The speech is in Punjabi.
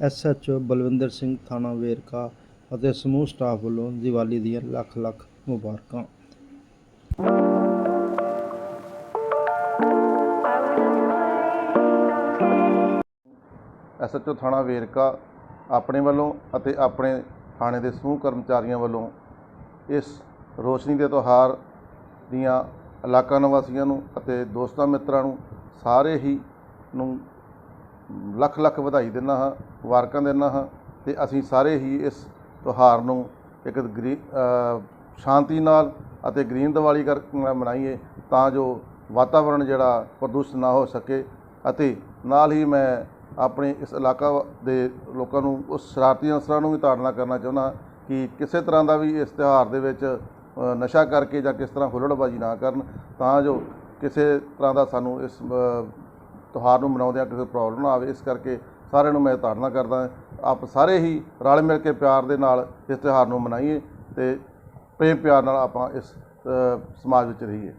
ਐਸਐਚਓ ਬਲਵਿੰਦਰ ਸਿੰਘ ਥਾਣਾ ਵੇਰਕਾ ਅਤੇ ਸਮੂਹ ਸਟਾਫ ਵੱਲੋਂ ਦੀਵਾਲੀ ਦੀਆਂ ਲੱਖ ਲੱਖ ਮੁਬਾਰਕਾਂ। ਐਸਐਚਓ ਥਾਣਾ ਵੇਰਕਾ ਆਪਣੇ ਵੱਲੋਂ ਅਤੇ ਆਪਣੇ ਥਾਣੇ ਦੇ ਸਮੂਹ ਕਰਮਚਾਰੀਆਂ ਵੱਲੋਂ ਇਸ ਰੋਸ਼ਨੀ ਦੇ ਤਿਉਹਾਰ ਦੀਆਂ ਇਲਾਕਾ ਨਿਵਾਸੀਆਂ ਨੂੰ ਅਤੇ ਦੋਸਤਾਂ ਮਿੱਤਰਾਂ ਨੂੰ ਸਾਰੇ ਹੀ ਨੂੰ ਲੱਖ ਲੱਖ ਵਧਾਈ ਦਿੰਦਾ ਹਾਂ, ਮੁਬਾਰਕਾਂ ਦਿੰਦਾ ਹਾਂ ਤੇ ਅਸੀਂ ਸਾਰੇ ਹੀ ਇਸ ਤਿਉਹਾਰ ਨੂੰ ਇੱਕ ਗਰੀ ਸ਼ਾਂਤੀ ਨਾਲ ਅਤੇ ਗ੍ਰੀਨ ਦੀਵਾਲੀ ਕਰ ਮਨਾਈਏ ਤਾਂ ਜੋ ਵਾਤਾਵਰਣ ਜਿਹੜਾ ਪ੍ਰਦੂਸ਼ਿਤ ਨਾ ਹੋ ਸਕੇ ਅਤੇ ਨਾਲ ਹੀ ਮੈਂ ਆਪਣੇ ਇਸ ਇਲਾਕਾ ਦੇ ਲੋਕਾਂ ਨੂੰ, ਉਸ ਸ਼ਰਾਰਤੀ ਅਨਸਰਾਂ ਨੂੰ ਵੀ ਤਾੜਨਾ ਕਰਨਾ ਚਾਹੁੰਦਾ ਕਿ ਕਿਸੇ ਤਰ੍ਹਾਂ ਦਾ ਵੀ ਇਸ ਤਿਉਹਾਰ ਦੇ ਵਿੱਚ ਨਸ਼ਾ ਕਰਕੇ ਜਾਂ ਕਿਸ ਤਰ੍ਹਾਂ ਹੁੱਲੜਬਾਜੀ ਨਾ ਕਰਨ ਤਾਂ ਜੋ ਕਿਸੇ ਤਰ੍ਹਾਂ ਦਾ ਸਾਨੂੰ ਇਸ ਤਿਉਹਾਰ ਨੂੰ ਮਨਾਉਂਦਿਆਂ ਕਿਸੇ ਪ੍ਰੋਬਲਮ ਨਾ ਆਵੇ, ਇਸ ਕਰਕੇ ਸਾਰਿਆਂ ਨੂੰ ਮੈਂ ਤਾੜਨਾ ਕਰਦਾ ਹਾਂ। ਆਪ ਸਾਰੇ ਹੀ ਰਲ ਮਿਲ ਕੇ ਪਿਆਰ ਦੇ ਨਾਲ ਇਸ ਤਿਉਹਾਰ ਨੂੰ ਮਨਾਈਏ ਤੇ ਪ੍ਰੇਮ ਪਿਆਰ ਨਾਲ ਆਪਾਂ ਇਸ ਸਮਾਜ ਵਿੱਚ ਰਹੀਏ